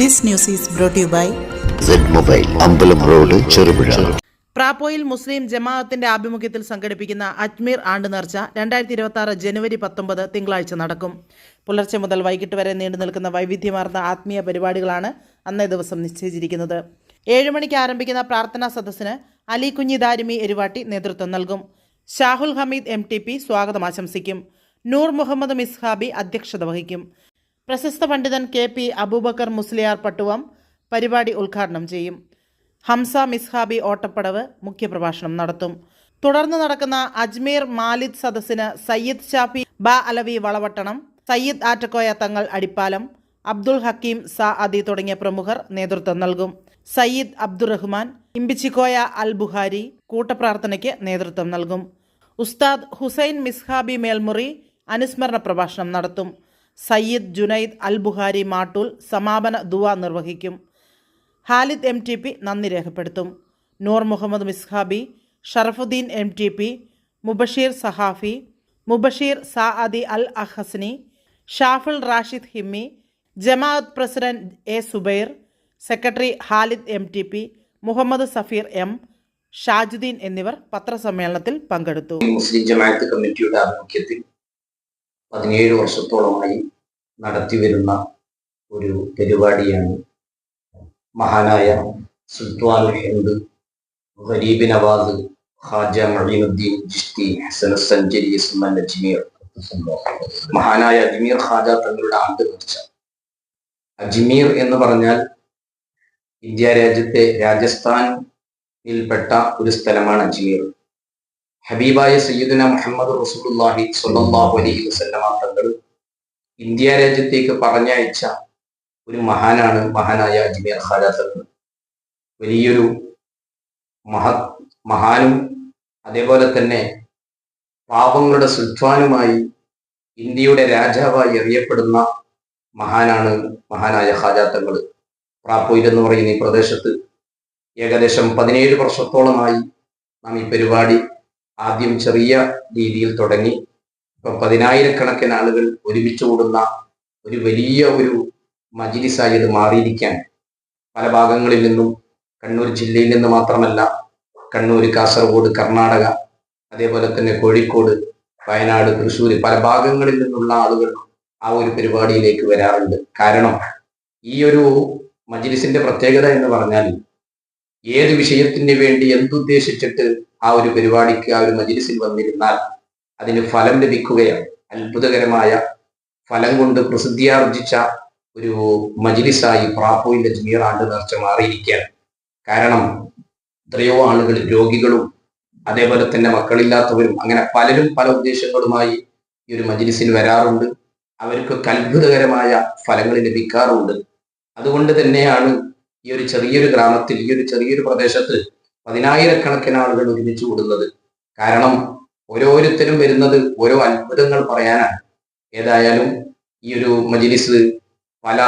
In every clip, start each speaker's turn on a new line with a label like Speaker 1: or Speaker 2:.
Speaker 1: This news is brought to you by
Speaker 2: Z mobile Ambalam road Cherupuzha
Speaker 1: പ്രാപ്പോയിൽ മുസ്ലിം ജമാഅത്തിന്റെ ആഭിമുഖ്യത്തിൽ സംഘടിപ്പിക്കുന്ന അജ്മീർ ആണ്ട് നേർച്ച രണ്ടായിരത്തി ഇരുപത്തി ആറ് ജനുവരി പത്തൊമ്പത് തിങ്കളാഴ്ച നടക്കും. പുലർച്ചെ മുതൽ വൈകിട്ട് വരെ നീണ്ടു നിൽക്കുന്ന വൈവിധ്യമാർന്ന ആത്മീയ പരിപാടികളാണ് അന്നേ ദിവസം നിശ്ചയിച്ചിരിക്കുന്നത്. ഏഴു മണിക്ക് ആരംഭിക്കുന്ന പ്രാർത്ഥനാ സദസ്സിന് അലി കുഞ്ഞി ദാരിമി എരുവാട്ടി നേതൃത്വം നൽകും. Shahul Hameed M T P സ്വാഗതം ആശംസിക്കും. നൂർ മുഹമ്മദ് മിസ്ഹാബി അധ്യക്ഷത വഹിക്കും. പ്രശസ്ത പണ്ഡിതൻ കെ പി അബൂബക്കർ മുസ്ലിയാർ പട്ടുവം പരിപാടി ഉദ്ഘാടനം ചെയ്യും. ഹംസ മിസ്ഹാബി ഓട്ടപ്പടവ് മുഖ്യപ്രഭാഷണം നടത്തും. തുടർന്ന് നടക്കുന്ന അജ്മീർ മാലിദ് സദസ്സിന് സയ്യിദ് ഷാഫി ബ അലവി വളവട്ടണം സയ്യിദ് ആറ്റക്കോയ തങ്ങൾ അടിപ്പാലം അബ്ദുൾ ഹക്കീം സ അദി തുടങ്ങിയ പ്രമുഖർ നേതൃത്വം നൽകും. സയ്യിദ് അബ്ദുറഹ്മാൻ ഇമ്പിച്ചിക്കോയ അൽ ബുഹാരി കൂട്ടപ്രാർത്ഥനയ്ക്ക് നേതൃത്വം നൽകും. ഉസ്താദ് ഹുസൈൻ മിസ്ഹാബി മേൽമുറി അനുസ്മരണ പ്രഭാഷണം നടത്തും. സയ്യിദ് ജുനൈദ് അൽ ബുഹാരി മാട്ടൂൽ സമാപന ദുവ നിർവഹിക്കും. ഹാലിദ് എം ടി പി നന്ദി രേഖപ്പെടുത്തും. Noor Muhammad Mishabi Sharafuddin M T P Mubasheer Sahafi Mubasheer Saadi Al Ahsani Shaful Rashid Himmi Jamaat president A Subair secretary Khalid M T P Muhammad Safeer M Shajudheen എന്നിവർ പത്രസമ്മേളനത്തിൽ പങ്കെടുത്തു.
Speaker 3: മുസ്ലിം ജമാഅത്ത് കമ്മിറ്റിയുടെ ആഭിമുഖ്യത്തിൽ പതിനേഴ് വർഷത്തോളമായി നടത്തിവരുന്ന ഒരു പരിപാടിയാണ്. മഹാനായ സുൽത്താൻ ഹിന്ദ് ഗരീബ് നവാസ് ഹാജ മഴീനുദ്ദീൻ ജിഷ്തി ഹസൻ സഞ്ചരി അജ്മീർ മഹാനായ അജ്മീർ ഖാജ തങ്ങളുടെ ആണ്ട് നേർച്ച അജ്മീർ എന്ന് പറഞ്ഞാൽ ഇന്ത്യ രാജ്യത്തെ രാജസ്ഥാനിൽപ്പെട്ട ഒരു സ്ഥലമാണ് അജ്മീർ. ഹബീബായ സയ്യിദുന മുഹമ്മദ് റസൂൽ സ്വല്ലല്ലാഹു അലൈഹി തങ്ങൾ ഇന്ത്യ രാജ്യത്തേക്ക് പറഞ്ഞയച്ച ഒരു മഹാനാണ് മഹാനായ അജ്മീർ ഖാജ വലിയൊരു മഹ മഹാനും അതേപോലെ തന്നെ പാപങ്ങളുടെ സുൽത്താനുമായി ഇന്ത്യയുടെ രാജാവായി അറിയപ്പെടുന്ന മഹാനാണ് മഹാനായ ഹാജാത്തങ്ങൾ തങ്ങൾ. പ്രാപ്പോയിൽ എന്ന് പറയുന്ന ഈ പ്രദേശത്ത് ഏകദേശം പതിനേഴ് വർഷത്തോളമായി നാം ഈ പരിപാടി ആദ്യം ചെറിയ രീതിയിൽ തുടങ്ങി. ഇപ്പൊ പതിനായിരക്കണക്കിന് ആളുകൾ ഒരുമിച്ച് കൂടുന്ന ഒരു വലിയ ഒരു മജിലിസായി ഇത് മാറിയിരിക്കാൻ പല ഭാഗങ്ങളിൽ നിന്നും കണ്ണൂർ ജില്ലയിൽ നിന്ന് മാത്രമല്ല കണ്ണൂർ കാസർഗോഡ് കർണാടക അതേപോലെ തന്നെ കോഴിക്കോട് വയനാട് തൃശ്ശൂർ പല ഭാഗങ്ങളിൽ നിന്നുള്ള ആളുകൾ ആ ഒരു പരിപാടിയിലേക്ക് വരാറുണ്ട്. കാരണം ഈ ഒരു മജിലിസിന്റെ പ്രത്യേകത എന്ന് പറഞ്ഞാൽ ഏത് വിഷയത്തിന് വേണ്ടി എന്തുദ്ദേശിച്ചിട്ട് ആ ഒരു പരിപാടിക്ക് ആ ഒരു മജിലിസിൽ വന്നിരുന്നാൽ അതിന് ഫലം ലഭിക്കുകയാണ്. അത്ഭുതകരമായ ഫലം കൊണ്ട് പ്രസിദ്ധിയാർജിച്ച ഒരു മജിലിസായി പ്രാപ്പോയിന്റെ ജമീർ ആണ്ട് നേർച്ച മാറിയിരിക്കുകയാണ്. കാരണം എത്രയോ ആളുകൾ രോഗികളും അതേപോലെ തന്നെ മക്കളില്ലാത്തവരും അങ്ങനെ പലരും പല ഉദ്ദേശങ്ങളുമായി ഈ ഒരു മജിലിസിൽ വരാറുണ്ട്. അവർക്ക് അത്ഭുതകരമായ ഫലങ്ങൾ ലഭിക്കാറുണ്ട്. അതുകൊണ്ട് തന്നെയാണ് ഈ ഒരു ചെറിയൊരു ഗ്രാമത്തിൽ ഈ ഒരു ചെറിയൊരു പ്രദേശത്ത് പതിനായിരക്കണക്കിന് ആളുകൾ ഒരുമിച്ച് കൂടുന്നത്. കാരണം ഓരോരുത്തരും വരുന്നത് ഓരോ അത്ഭുതങ്ങൾ പറയാനാണ്. ഏതായാലും ഈ ഒരു മജിലിസ് പല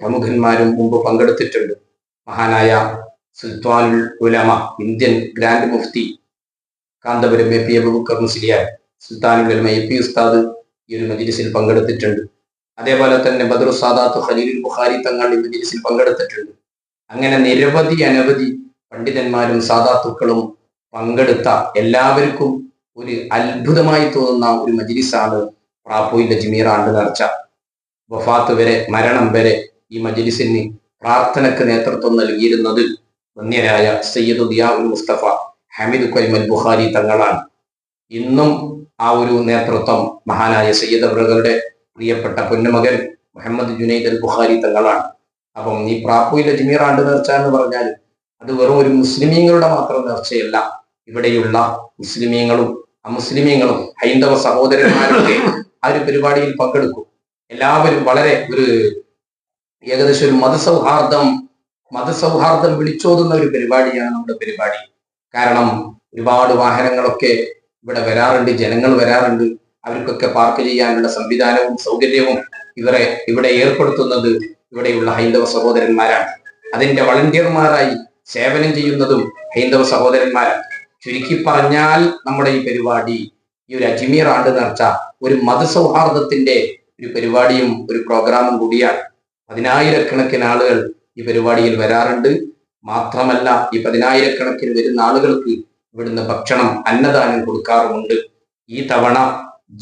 Speaker 3: പ്രമുഖന്മാരും മുമ്പ് പങ്കെടുത്തിട്ടുണ്ട്. മഹാനായ സുൽത്താനുൽ ഉലമ Indian grand Mufti Kanthapuram A P Abubakar Musliyar സുൽത്താനുൽ ഉലമ എ പി ഉസ്താദ് ഈ ഒരു മജിലിസിൽ പങ്കെടുത്തിട്ടുണ്ട്. അതേപോലെ തന്നെ ബദറു സാദാത്ത് ഖലീലുൽ ബുഖാരി തങ്ങൾ ഈ മജിലിസിൽ പങ്കെടുത്തിട്ടുണ്ട്. അങ്ങനെ നിരവധി അനവധി പണ്ഡിതന്മാരും സാധാത്തുക്കളും പങ്കെടുത്ത എല്ലാവർക്കും ഒരു അത്ഭുതമായി തോന്നുന്ന ഒരു മജിലിസാണ് പ്രാപ്പോയിന്റെ ജിമീറാണ്ട് നേർച്ച വഫാത്ത് വരെ മരണം വരെ ഈ മജിലിസിന് പ്രാർത്ഥനക്ക് നേതൃത്വം നൽകിയിരുന്നത് വന്യരായ സയ്യിദ് മുസ്തഫ ഹമീദ് കൊയ്മൽ ബുഖാരി തങ്ങളാണ്. ഇന്നും ആ ഒരു നേതൃത്വം മഹാനായ സയ്യിദ് അവറുകളുടെ പ്രിയപ്പെട്ട പൊന്നുമകൻ മുഹമ്മദ് ജുനൈദ് അൽ ബുഖാരി തങ്ങളാണ്. അപ്പം ഈ പ്രാപ്പുയിലെ ജിമീർ ആണ്ട് നേർച്ച എന്ന് പറഞ്ഞാൽ അത് വെറും ഒരു മുസ്ലിമീങ്ങളുടെ മാത്രം നേർച്ചയല്ല ഇവിടെയുള്ള മുസ്ലിമീങ്ങളും അമുസ്ലിമീങ്ങളും ഹൈന്ദവ സഹോദരന്മാരൊക്കെ ആ ഒരു പരിപാടിയിൽ പങ്കെടുക്കും. എല്ലാവരും വളരെ ഒരു ഏകദേശം ഒരു മതസൗഹാർദ്ദം മതസൗഹാർദ്ദം വിളിച്ചോതുന്ന ഒരു പരിപാടിയാണ് നമ്മുടെ പരിപാടി. കാരണം ഒരുപാട് വാഹനങ്ങളൊക്കെ ഇവിടെ വരാറുണ്ട് ജനങ്ങൾ വരാറുണ്ട്. അവർക്കൊക്കെ പാർക്ക് ചെയ്യാനുള്ള സംവിധാനവും സൗകര്യവും ഇവരെ ഇവിടെ ഏർപ്പെടുത്തുന്നത് ഇവിടെയുള്ള ഹൈന്ദവ സഹോദരന്മാരാണ്. അതിന്റെ വളണ്ടിയർമാരായി സേവനം ചെയ്യുന്നതും ഹൈന്ദവ സഹോദരന്മാരാണ്. ചുരുക്കി പറഞ്ഞാൽ നമ്മുടെ ഈ പരിപാടി ഈ ഒരു അജ്മീർ ആണ്ട് നേർച്ച ഒരു മതസൗഹാർദ്ദത്തിന്റെ ഒരു പരിപാടിയും ഒരു പ്രോഗ്രാമും കൂടിയാണ്. പതിനായിരക്കണക്കിന് ആളുകൾ ഈ പരിപാടിയിൽ വരാറുണ്ട്. മാത്രമല്ല ഈ പതിനായിരക്കണക്കിന് വരുന്ന ആളുകൾക്ക് ഇവിടുന്ന് ഭക്ഷണം അന്നദാനം കൊടുക്കാറുമുണ്ട്. ഈ തവണ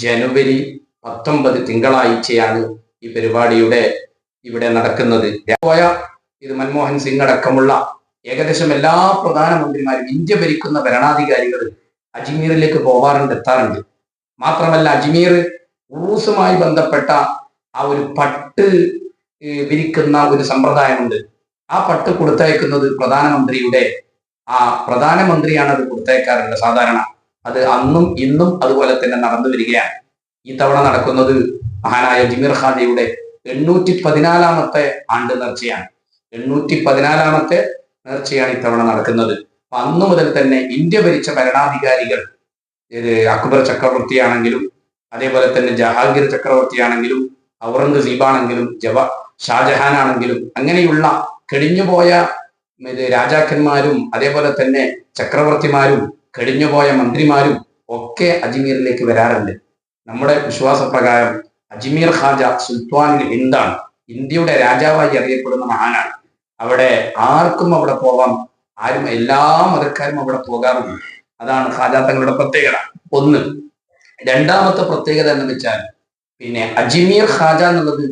Speaker 3: ജനുവരി പത്തൊമ്പത് തിങ്കളാഴ്ചയാണ് ഈ പരിപാടിയുടെ ഇവിടെ നടക്കുന്നത്. പോയ ഇത് മൻമോഹൻ സിംഗ് അടക്കമുള്ള ഏകദേശം എല്ലാ പ്രധാനമന്ത്രിമാരും ഇന്ത്യ ഭരിക്കുന്ന ഭരണാധികാരികൾ അജ്മീറിലേക്ക് പോവാറുണ്ട് എത്താറുണ്ട്. മാത്രമല്ല അജ്മീർ ഊസുമായി ബന്ധപ്പെട്ട ആ ഒരു പട്ട് വിരിക്കുന്ന ഒരു സമ്പ്രദായമുണ്ട്. ആ പട്ട് കൊടുത്തയക്കുന്നത് പ്രധാനമന്ത്രിയുടെ ആ പ്രധാനമന്ത്രിയാണ് അത് കൊടുത്തയക്കാറുള്ളത് സാധാരണ. അത് അന്നും ഇന്നും അതുപോലെ തന്നെ നടന്നു വരികയാണ്. ഈ തവണ നടക്കുന്നത് മഹാനായ ജിമിർ ഖാദയുടെ എണ്ണൂറ്റി പതിനാലാമത്തെ ആണ്ട് നേർച്ചയാണ് എണ്ണൂറ്റി പതിനാലാമത്തെ നേർച്ചയാണ് ഇത്തവണ നടക്കുന്നത്. അപ്പൊ അന്നു മുതൽ തന്നെ ഇന്ത്യ ഭരിച്ച ഭരണാധികാരികൾ അക്ബർ ചക്രവർത്തിയാണെങ്കിലും അതേപോലെ തന്നെ ജഹാംഗീർ ചക്രവർത്തിയാണെങ്കിലും ഔറംഗസീബാണെങ്കിലും ജവ ഷാജഹാൻ ആണെങ്കിലും അങ്ങനെയുള്ള കെടിഞ്ഞുപോയ രാജാക്കന്മാരും അതേപോലെ തന്നെ ചക്രവർത്തിമാരും കെടിഞ്ഞുപോയ മന്ത്രിമാരും ഒക്കെ അജ്മീറിലേക്ക് വരാറുണ്ട്. നമ്മുടെ വിശ്വാസപ്രകാരം അജ്മീർ ഖാജ സുൽത്താനിൽ എന്താണ്? ഇന്ത്യയുടെ രാജാവായി അറിയപ്പെടുന്ന മഹാനാണ്. അവിടെ ആർക്കും അവിടെ പോവാം. ആരും എല്ലാ മതക്കാരും അവിടെ പോകാറുണ്ട്. അതാണ് ഖാജാ തങ്ങളുടെ പ്രത്യേകത. ഒന്ന് രണ്ടാമത്തെ പ്രത്യേകത എന്ന് വെച്ചാൽ പിന്നെ അജ്മീർ ഖാജ എന്നുള്ളത്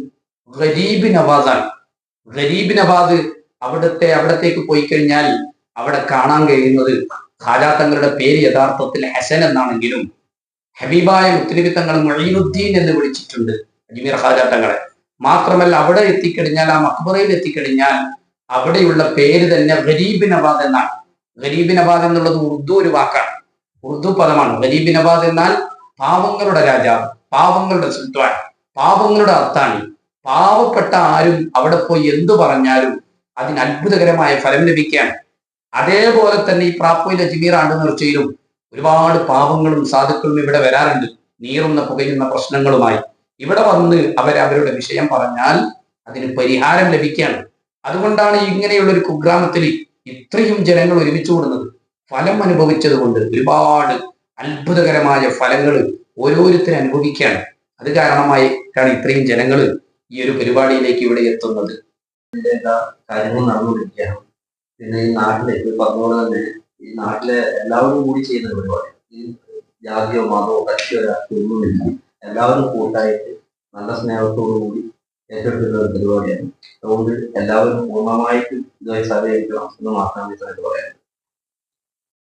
Speaker 3: ഗരീബ് നവാസാണ്. ഗരീബ് നവാസ് അവിടുത്തെ അവിടത്തേക്ക് പോയി കഴിഞ്ഞാൽ അവിടെ കാണാൻ കഴിയുന്നത് ഖാജ തങ്ങളുടെ പേര് യഥാർത്ഥത്തിൽ ഹസൻ എന്നാണെങ്കിലും ഹബീബായ മുത്തലിബി തങ്ങൾ മൊഴീനുദ്ദീൻ എന്ന് വിളിച്ചിട്ടുണ്ട് അജ്മീർ ഖാജ തങ്ങളെ. മാത്രമല്ല അവിടെ എത്തിക്കഴിഞ്ഞാൽ ആ മക്ബറയിൽ എത്തിക്കഴിഞ്ഞാൽ അവിടെയുള്ള പേര് തന്നെ ഗരീബ് നവാദ് എന്നാണ്. ഗരീബ് നവാദ് എന്നുള്ളത് ഉറുദു ഒരു വാക്കാണ്. ഉറുദു പദമാണ്. ഗരീബ് നവാദ് എന്നാൽ പാവങ്ങളുടെ രാജാവ് പാവങ്ങളുടെ സുൽത്താൻ പാവങ്ങളുടെ അത്താണി പാവപ്പെട്ട ആരും അവിടെ പോയി എന്തു പറഞ്ഞാലും അതിന് അത്ഭുതകരമായ ഫലം ലഭിക്കുകയാണ്. അതേപോലെ തന്നെ ഈ പ്രാപ്പോയിലെ ജിമീർ ആണ്ട് നേർച്ചയിലും ഒരുപാട് പാവങ്ങളും സാധുക്കളും ഇവിടെ വരാറുണ്ട്. നീറുന്ന പുകയുന്ന പ്രശ്നങ്ങളുമായി. ഇവിടെ വന്ന് അവർ അവരുടെ വിഷയം പറഞ്ഞാൽ അതിന് പരിഹാരം ലഭിക്കുകയാണ്. അതുകൊണ്ടാണ് ഇങ്ങനെയുള്ള ഒരു കുഗ്രാമത്തിൽ ഇത്രയും ജനങ്ങൾ ഒരുമിച്ച് കൂടുന്നത്. ഫലം അനുഭവിച്ചത് കൊണ്ട് ഒരുപാട് അത്ഭുതകരമായ ഫലങ്ങൾ ഓരോരുത്തരും അനുഭവിക്കുകയാണ്. അത് കാരണമായിട്ടാണ് ഇത്രയും ജനങ്ങൾ ഈ ഒരു പരിപാടിയിലേക്ക് ഇവിടെ എത്തുന്നത്.
Speaker 4: കാര്യങ്ങൾ നടന്നുകൊണ്ടിരിക്കുകയാണ്. പിന്നെ ഈ നാട്ടിലെ ഇത് പറഞ്ഞതുപോലെ തന്നെ ഈ നാട്ടിലെ എല്ലാവരും കൂടി ചെയ്യുന്ന പരിപാടി ഈ ജാതിയോ മതമോ കക്ഷിയോ രാഷ്ട്രീയമൊന്നുമില്ല എല്ലാവരും കൂട്ടായിട്ട് നല്ല സ്നേഹത്തോടു കൂടി ഏറ്റെടുക്കുന്ന ഒരു പരിപാടിയാണ്. അതുകൊണ്ട് എല്ലാവരും പൂർണമായിട്ടും ഇതുമായി സഹകരിക്കണം എന്ന് മാത്രമേ വേണ്ടി പറയാൻ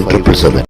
Speaker 2: triple seven